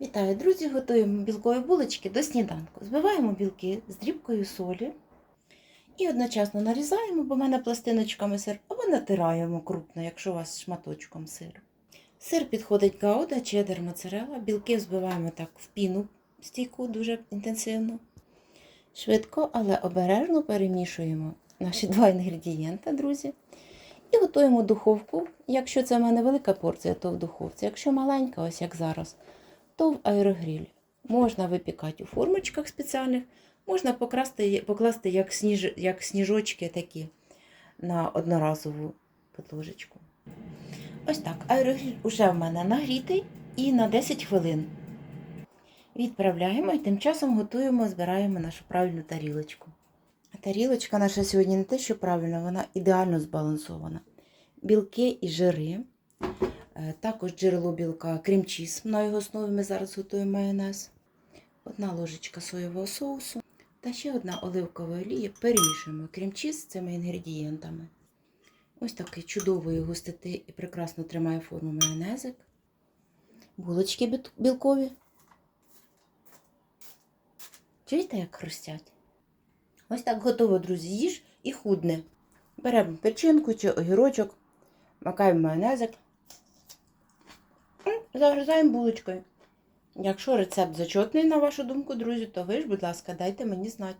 Вітаю, друзі! Готуємо білкові булочки до сніданку. Збиваємо білки з дрібкою солі і одночасно нарізаємо, бо в мене пластиночками сир, або натираємо крупно, якщо у вас шматочком сир. Сир підходить гауда, чеддер, моцарелла. Білки взбиваємо так в піну стійку дуже інтенсивно. Швидко, але обережно перемішуємо наші два інгредієнти, друзі. І готуємо духовку. Якщо це в мене велика порція, то в духовці. Якщо маленька, ось як зараз, то в аерогріль. Можна випікати у формочках спеціальних, можна покрасти, покласти як, сніж, як сніжочки такі на одноразову подложечку. Ось так. Аерогріль уже в мене нагрітий і на 10 хвилин. Відправляємо і тим часом готуємо, збираємо нашу правильну тарілочку. Тарілочка наша сьогодні не те, що правильна, вона ідеально збалансована. Білки і жири. Е, Також джерело білка крем-чіз. На його основі ми зараз готуємо майонез. Одна ложечка соєвого соусу та ще одна оливкова олія. Перемішуємо крем-чіз з цими інгредієнтами. Ось такий чудової густити і прекрасно тримає форму майонезик. Булочки білкові. Чуєте, як хрустять? Ось так готово, друзі, їж і худне. Беремо печінку чи огірочок, макаємо майонезик. Загризаємо булочкою. Якщо рецепт зачетний, на вашу думку, друзі, то ви ж, будь ласка, дайте мені знати.